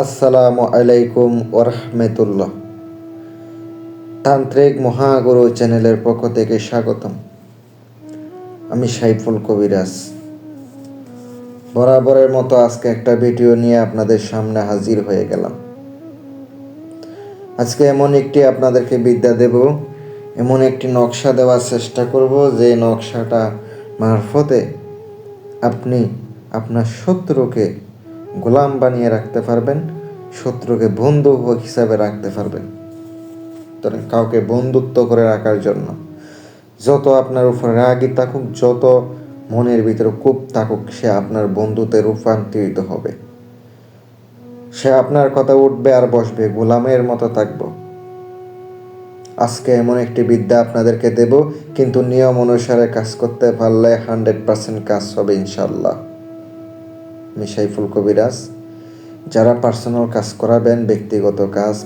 আসসালামু আলাইকুম ওরহমতুল্লাহ। তান্ত্রিক মহাগুরু চ্যানেলের পক্ষ থেকে স্বাগতম। আমি সাইফুল কবিরাজ। বরাবরের মতো আজকে একটা ভিডিও নিয়ে আপনাদের সামনে হাজির হয়ে গেলাম। আজকে এমন একটি আপনাদেরকে বিদ্যা দেব, এমন একটি নকশা দেওয়ার চেষ্টা করব, যে নকশাটা মারফতে আপনি আপনার শত্রুকে গোলাম বানিয়ে রাখতে পারবেন, শত্রুকে বন্ধু হিসাবে রাখতে পারবেন। কাউকে বন্ধুত্ব করে রাখার জন্য যত আপনার উপর রাগই থাকুক, যত মনের ভিতরে কূপ থাকুক, সে আপনার বন্ধুতে রূপান্তরিত হবে। সে আপনার কথা উঠবে আর বসবে, গোলামের মতো থাকব। আজকে এমন একটি বিদ্যা আপনাদেরকে দেব, কিন্তু নিয়ম অনুসারে কাজ করতে পারলে হান্ড্রেড পার্সেন্ট কাজ হবে ইনশাল্লাহ আমি সাইফুল কবিরাজ। যারা পার্সোনাল কাজ করাবেন, ব্যক্তিগত কাজ,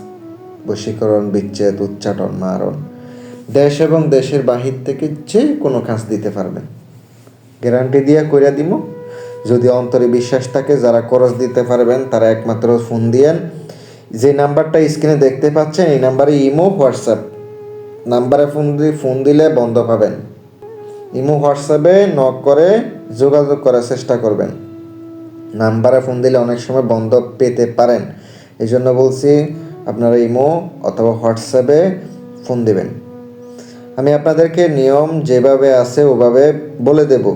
বশীকরণ, বিচ্ছেদ উচ্চাটন মারণ, দেশ এবং দেশের বাহির থেকে যে কোনো কাজ দিতে পারবেন। গ্যারান্টি দিয়ে কইরা দিব যদি অন্তরে বিশ্বাস থাকে যারা খরচ দিতে পারবেন, তারা একমাত্র ফোন দিয়েন। যে নাম্বারটা স্ক্রিনে দেখতে পাচ্ছেন, এই নাম্বারে ইমো, হোয়াটসঅ্যাপ নাম্বারে ফোন দিয়ে ফোন দিলে বন্ধ পাবেন। ইমো, হোয়াটসঅ্যাপে নক করে যোগাযোগ করার চেষ্টা করবেন। নাম্বারে ফোন দিলে অনেক সময় বন্ধ পেতে পারেন। এই জন্য বলছি, আপনারা ইমো অথবা হোয়াটসঅ্যাপে ফোন দেবেন। আমি আপনাদেরকে নিয়ম যেভাবে আছে ওভাবে বলে দেব।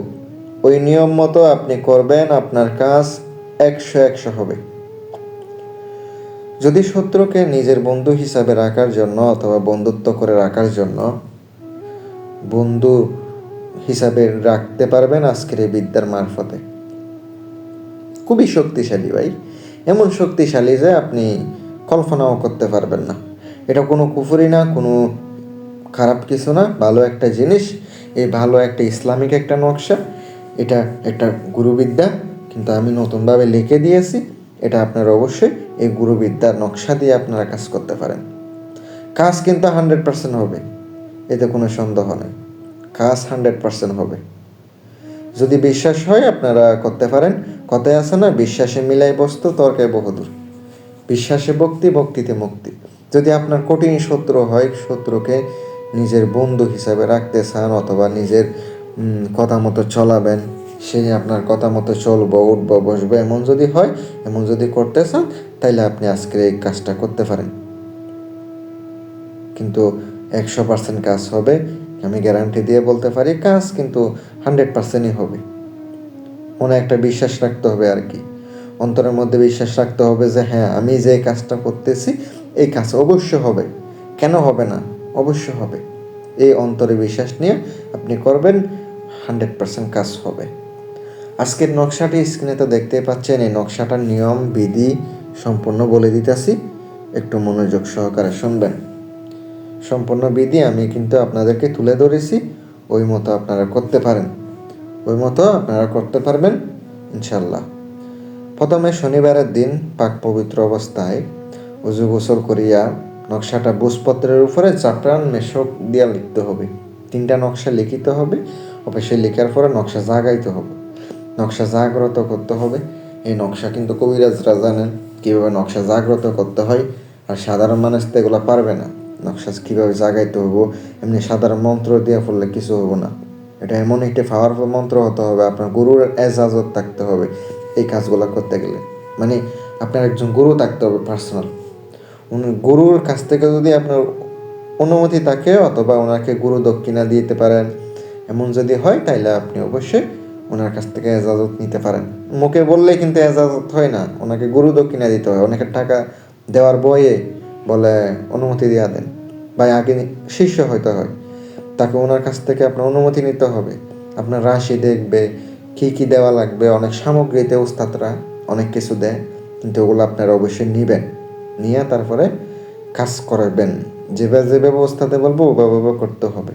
ওই নিয়ম মতো আপনি করবেন, আপনার কাজ একশো একশো হবে। যদি শত্রুকে নিজের বন্ধু হিসাবে রাখার জন্য অথবা বন্ধুত্ব করে রাখার জন্য বন্ধু হিসাবে রাখতে পারবেন আজকের এই বিদ্যার মারফতে। খুবই শক্তিশালী ভাই। এমন শক্তিশালী যে আপনি কল্পনাও করতে পারবেন না। এটা কোনো কুফুরি না, কোনো খারাপ কিছু না। ভালো একটা জিনিস, এই ভালো একটা ইসলামিক একটা নকশা। এটা একটা গুরুবিদ্যা, কিন্তু আমি নতুনভাবে লিখে দিয়েছি। এটা আপনারা অবশ্যই এই গুরুবিদ্যার নকশা দিয়ে আপনারা কাজ করতে পারেন। কাজ কিন্তু হান্ড্রেড পার্সেন্ট হবে, এতে কোনো সন্দেহ নেই। কাজ হান্ড্রেড পার্সেন্ট হবে। যদি বিশ্বাস হয় আপনারা করতে পারেন কথায় আছে না, বিশ্বাসে মিলাই বস্তু, তর্কে বহুদূর। বিশ্বাসে ভক্তি, ভক্তিতে মুক্তি। যদি আপনার কঠিন শত্রু হয়, শত্রুকে নিজের বন্ধু হিসাবে রাখতে চান অথবা নিজের কথা মতো চলাবেন, সে আপনার কথা মতো চলবো, উঠবো, বসবো, এমন যদি হয়, এমন যদি করতে চান, তাইলে আপনি আজকের এই কাজটা করতে পারেন। কিন্তু একশো পার্সেন্ট কাজ হবে, আমি গ্যারান্টি দিয়ে বলতে পারি, কাজ কিন্তু হান্ড্রেড পার্সেন্টই হবে। মনে একটা বিশ্বাস রাখতে হবে আর কি। অন্তরের মধ্যে বিশ্বাস রাখতে হবে যে হ্যাঁ আমি যে কাজটা করতেছি, এই কাজ অবশ্য হবে। কেন হবে না? অবশ্য হবে। এই অন্তরে বিশ্বাস নিয়ে আপনি করবেন, হান্ড্রেড পার্সেন্ট কাজ হবে। আজকের নকশাটি স্ক্রিনে তো দেখতেই পাচ্ছেন, এই নকশাটার নিয়ম, বিধি সম্পূর্ণ বলে দিতেছি। একটু মনোযোগ সহকারে শুনবেন। সম্পূর্ণ বিধি আমি কিন্তু আপনাদেরকে তুলে ধরেছি, ওই মতো আপনারা করতে পারেন। ওই মতো আপনারা করতে পারবেন ইনশাল্লাহ প্রথমে শনিবারের দিন পাক পবিত্র অবস্থায় উজু গোসল করিয়া নকশাটা বুঝপত্রের উপরে চাপড়ান মেশক দিয়া লিখতে হবে। তিনটা নকশা লিখিত হবে অবশ্যই লেখার পরে নকশা জাগাইতে হবে। নকশা জাগ্রত করতে হবে। এই নকশা কিন্তু কবিরাজরা জানেন কীভাবে নকশা জাগ্রত করতে হয়? আর সাধারণ মানুষ তো এগুলো পারবে না। নকশা কীভাবে জাগাইতে হব এমনি সাধারণ মন্ত্র দিয়ে পড়লে কিছু হব না। এটা এমন একটি পাওয়ারফুল মন্ত্র হতে হবে, আপনার গুরুর এজাজত থাকতে হবে এই কাজগুলো করতে গেলে। মানে আপনার একজন গুরু থাকতে হবে পার্সোনাল উনি গুরুর কাছ থেকে যদি আপনার অনুমতি থাকে অথবা ওনাকে গুরু দক্ষিণা দিতে পারেন, এমন যদি হয় তাইলে আপনি অবশ্যই ওনার কাছ থেকে এজাজত নিতে পারেন। মুখে বললে কিন্তু এজাজত হয় না, ওনাকে গুরু দক্ষিণা দিতে হয়। অনেকের টাকা দেওয়ার বয়ে বলে, অনুমতি দেওয়া দেন। বা আগে শিষ্য হইতে হয়। তাকে ওনার কাছ থেকে আপনার অনুমতি নিতে হবে। আপনার রাশি দেখবে, কি কি দেওয়া লাগবে, অনেক সামগ্রীতে উস্তাদরা অনেক কিছু দেয়, কিন্তু ওগুলো আপনারা অবশ্যই নেবেন। নিয়ে তারপরে কাজ করাবেন। যেভাবে যে ব্যবস্থাতে বলব, ওভাবে করতে হবে।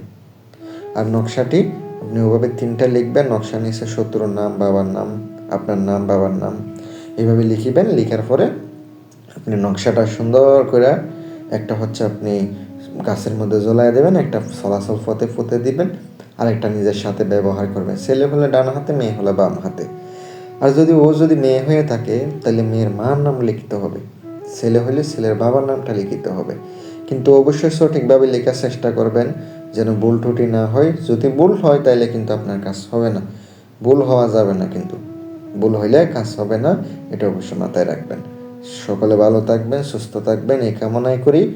আর নকশাটি আপনি ওভাবে তিনটা লিখবেন নকশা নিচে শত্রুর নাম, বাবার নাম, আপনার নাম, বাবার নাম। এইভাবে লিখিবেন, লিখার পরে আপনি নকশাটা সুন্দর করে একটা হচ্ছে আপনি গাছের মধ্যে জ্বলাই দেবেন, একটা চলাচল ফতে ফুতে দিবেন, আর একটা নিজের সাথে ব্যবহার করবেন। ছেলে হলে ডান হাতে, মেয়ে হলে বাম হাতে। আর যদি ও যদি মেয়ে হয়ে থাকে, তাহলে মেয়ের মার নাম লিখিতে হবে। ছেলে হলে ছেলের বাবার নামটা লিখিতে হবে। কিন্তু অবশ্যই সঠিকভাবে লেখার চেষ্টা করবেন, যেন ভুল ত্রুটি না হয়। যদি ভুল হয় তাহলে কিন্তু আপনার কাজ হবে না। ভুল হওয়া যাবে না কিন্তু। ভুল হইলে কাজ হবে না, এটা অবশ্যই মাথায় রাখবেন। সকলে ভালো থাকবেন, সুস্থ থাকবেন, এই কামনাই করি।